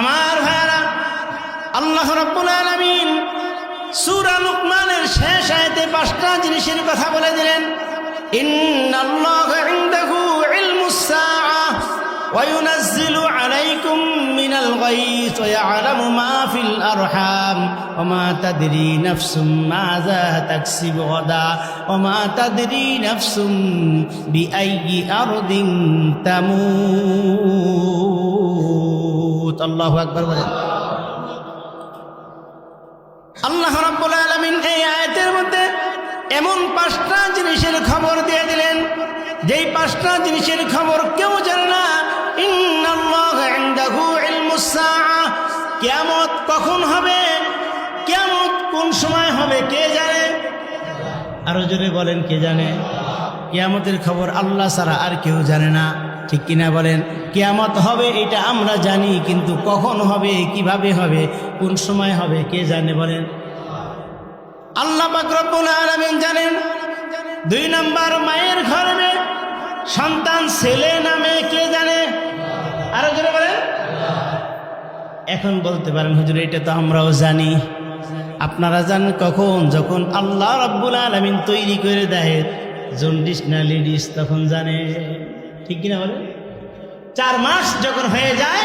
আমার ভাইয়ারা আল্লাহ রাব্বুল আলামিন সূরা লুকমানের শেষ আয়াতে পাঁচটা জিনিসের কথা বলে দিলেন ইন্নাল্লাহা ইনদাহু ইলমুস সাআহ وينزل عليكم من الغيث ويعلم ما في الأرحام وما تدري نفس ماذا تكسب غدا وما تدري نفس بأي أرض تموت মজবুত আল্লাহ একবার বলেন। আল্লাহ রাব্বুল আলামিন এই আয়াতের মধ্যে এমন পাঁচটা জিনিসের খবর দিয়ে দিলেন। যেই পাঁচটা জিনিসের খবর কেউ জানে না কেমত কখন হবে? কেমত কোন সময় হবে? কে জানে? আরও জোরে বলেন, কে জানে? কেয়ামতের খবর আল্লাহ ছাড়া আর কেউ জানে না। ঠিক কিনা বলেন? কিয়ামত হবে, এটা আমরা জানি, কিন্তু কখন হবে, কীভাবে হবে, কোন সময় হবে, কে জানে বলেন? আল্লাহ জানেন, দুই নম্বর মায়ের ঘরে সন্তান ছেলে নামে কে জানে? আরও জোরে বলেন। এখন বলতে পারেন, হুজুর, এটা তো আমরাও জানি। আপনারা জানেন কখন? যখন আল্লাহ রব্বুল আলমিন তৈরি করে দেয়, জন্ডিস না লেডিস, তখন জানে। ঠিক কিনা বলে? চার মাস যখন হয়ে যায়,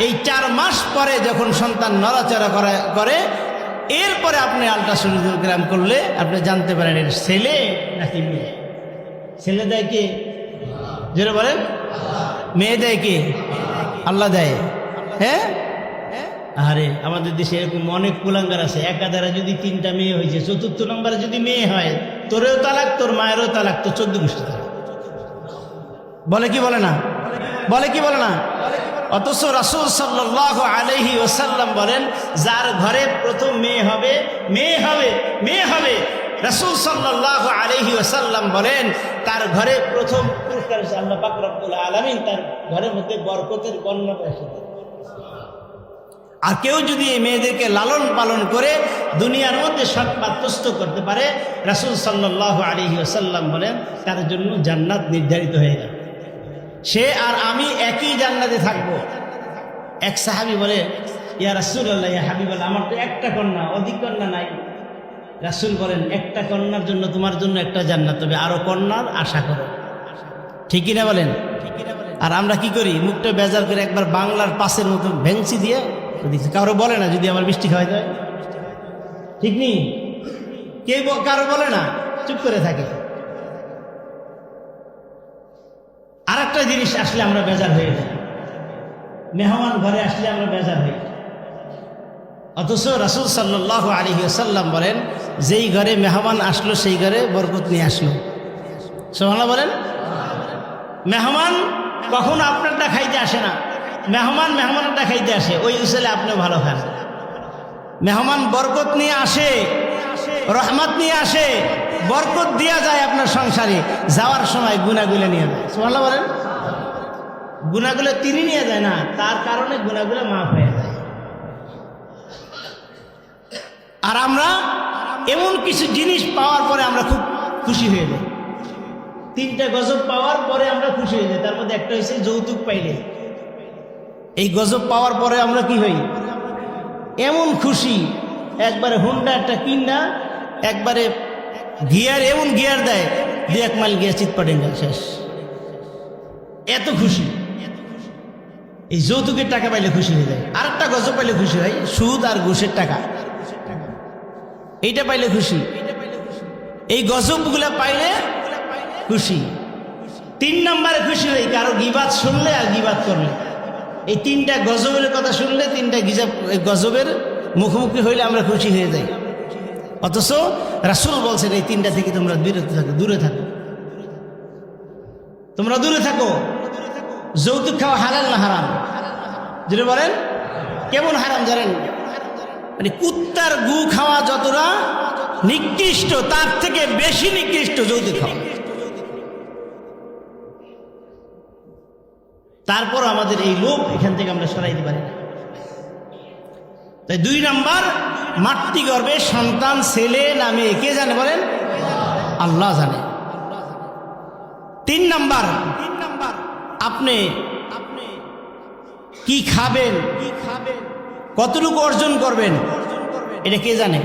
এই চার মাস পরে যখন সন্তান নড়াচড়া করে করে, এরপরে আপনি আলট্রাসোনোগ্রাম করলে আপনি জানতে পারেন এর ছেলে নাকি মেয়ে। ছেলে দেয় কে? যেটা বলেন। মেয়ে দেয় কে? আল্লাহ দেয়। হ্যাঁ? আরে, আমাদের দেশে এরকম অনেক কুলাঙ্গার আছে। একাধারে যদি তিনটা মেয়ে হয়েছে, চতুর্থ নম্বরে যদি মেয়ে হয়, তোরেও তালাক, তোর মায়েরও তালাক তো চোদ্দ গোষ্ঠী তালাক। বলে কি বলে না? বলে কি বলে না? অথচ রাসুল সাল্লাহ আলহি ওসাল্লাম বলেন, যার ঘরে প্রথম মেয়ে হবে মেয়ে হবে মেয়ে হবে। রাসুল সাল্লাহ আলহি ওসাল্লাম বলেন, তার ঘরে প্রথম পুরস্কার আল্লাহ আলমিন, তার ঘরের মধ্যে বরকতের বর্ণনা এসে আর কেউ যদি এই মেয়েদেরকে লালন পালন করে দুনিয়ার মধ্যে সৎ পাত্রস্থ করতে পারে, রাসুল সাল্লাহ আলহি আসাল্লাম বলেন, তার জন্য জান্নাত নির্ধারিত হয়ে গেল। সে আর আমি একই জান্নাতে থাকব। এক সাহাবি বলে, ইয়া রাসুল আল্লাহ ইয়া হাবিব আল্লাহ আমার তো একটা কন্যা, অধিক কন্যা নাই। রাসুল বলেন, একটা কন্যার জন্য তোমার জন্য একটা জান্নাত, তবে আরও কন্যার আশা করো। ঠিকই না বলেন? আর আমরা কি করি? মুখটা বেজার করে একবার বাংলার পাশের মতো ভেংসি দিয়ে কারও বলে না, যদি আমার বৃষ্টি খাওয়াই যায়। ঠিক নেই? কেউ কারও বলে না, চুপ করে থাকে। জিনিস আসলে আমরা বেজার হয়ে যাই। মেহমান ঘরে আসলে আমরা বেজার হই অথচ রাসুল সাল্লাহ আলী সাল্লাম বলেন, যেই ঘরে মেহমান আসলো, সেই ঘরে বরকত নিয়ে আসলো। সোহানা বলেন? মেহমান কখনো আপনারটা খাইতে আসে না। মেহমান মেহমানটা খাইতে আসে। ওই উসেলে আপনিও ভালো খান। মেহমান বরকত নিয়ে আসে, রহমত নিয়ে আসে, বরকত দিয়া যায় আপনার সংসারে। যাওয়ার সময় গুনাগুলো নিয়ে যায়। সোমাল্লা বলেন? গুনাগুলো তিনি নিয়ে যায় না, তার কারণে গুণাগুলো মাফ হয়ে যায়। আর আমরা এমন কিছু জিনিস পাওয়ার পরে আমরা খুব খুশি হয়ে যাই। তিনটা গজব পাওয়ার পরে আমরা খুশি হয়ে যাই। তার মধ্যে একটা হয়েছে যৌতুক পাইলে। এই গজব পাওয়ার পরে আমরা কি হই? এমন খুশি, একবারে হুন্ডা একটা কিনা একবারে গিয়ার, এমন গিয়ার দেয় দু এক মাইল গিয়ার চিৎপটেঙ্গা শেষ। এত খুশি। এই যৌতুকের টাকা পাইলে খুশি হয়ে যায়। আর একটা গজব পাইলে খুশি হয়, সুদ আর ঘুষের টাকা। এইটা পাইলে খুশি। এই গজবগুলা পাইলে খুশি। তিন নম্বরে খুশি হই কারও গিবাদ শুনলে আর গিবাদ করলে। এই তিনটা গজবের কথা শুনলে, তিনটা গিজাব গজবের মুখোমুখি হইলে আমরা খুশি হয়ে যাই। অথচ রাসুল বলছেন, এই তিনটা থেকে তোমরা বিরত থাকো, দূরে থাকো। তোমরা দূরে থাকো। যৌতুক খাওয়া হালাল না হারাম? যেটা বলেন, কেমন হারাম জানেন? মানে কুত্তার গু খাওয়া যতটা নিকৃষ্ট, তার থেকে বেশি নিকৃষ্ট যৌতুক খাওয়া। তারপর আমাদের এই লোক এখান থেকে আমরা সরাইতে পারি তাই দুই নাম্বার, মাতৃগর্ভে সন্তান, ছেলে নামে কে জানে বলেন? আল্লাহ জানে। তিন নাম্বার তিন নাম্বার আপনি আপনি কি খাবেন? কি খাবেন কতটুকু অর্জন করবেন? এটা কে জানে?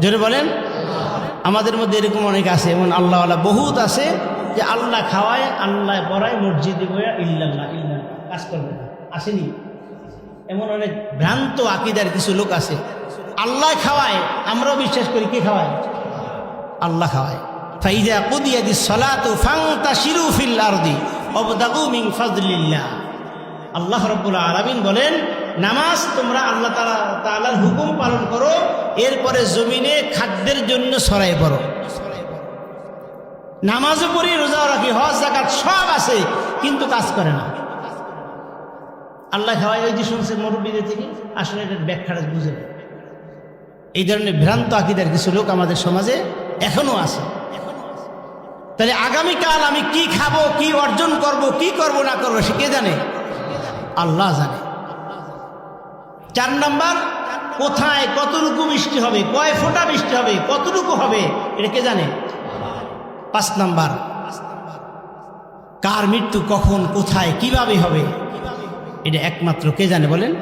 জোরে বলেন। আমাদের মধ্যে এরকম অনেক আছে, এমন আল্লাহওয়ালা বহুত আছে যে আল্লাহ খাওয়ায়, আল্লাহ পড়ায়, মসজিদে বইয়া ইল্লাল্লাহ ইল্লাল্লাহ, কাজ করবে না। আসেনি? এমন অনেক ভ্রান্ত আকিদার কিছু লোক আছে। আল্লাহ খাওয়ায়, আমরাও বিশ্বাস করি, কে খাওয়ায়? আল্লাহ খাওয়ায়। ফাইজা কুদিয়াদি সলাতু ফাংতা শিরু ফিল আরদি। আল্লাহ রব্বুল আলামিন বলেন, নামাজ তোমরা আল্লাহ তাআলা তাআলার হুকুম পালন করো, এরপরে জমিনে খাদ্যের জন্য সরাই পড়ো। নামাজও পড়ি, রোজাও রাখি, হজ জাকাত সব আছে, কিন্তু কাজ করে না। আল্লাহ খাওয়াই ওই যে শুনছেন মুরব্বীদের থেকে, আসলে এটার ব্যাখ্যাটা বুঝে। এই ধরনের ভ্রান্ত আকিদার কিছু লোক আমাদের সমাজে এখনও আছে। তাহলে আগামীকাল আমি কি খাব, কি অর্জন করব, কি করব, না করব, সে কে জানে? আল্লাহ জানে। চার নাম্বার, কোথায় কতটুকু বৃষ্টি হবে, কয় ফোঁটা বৃষ্টি হবে, কতটুকু হবে, এটা কে জানে? পাঁচ নাম্বার, কার মৃত্যু কখন, কোথায়, কীভাবে হবে, এটা একমাত্র কে জানে বলেন?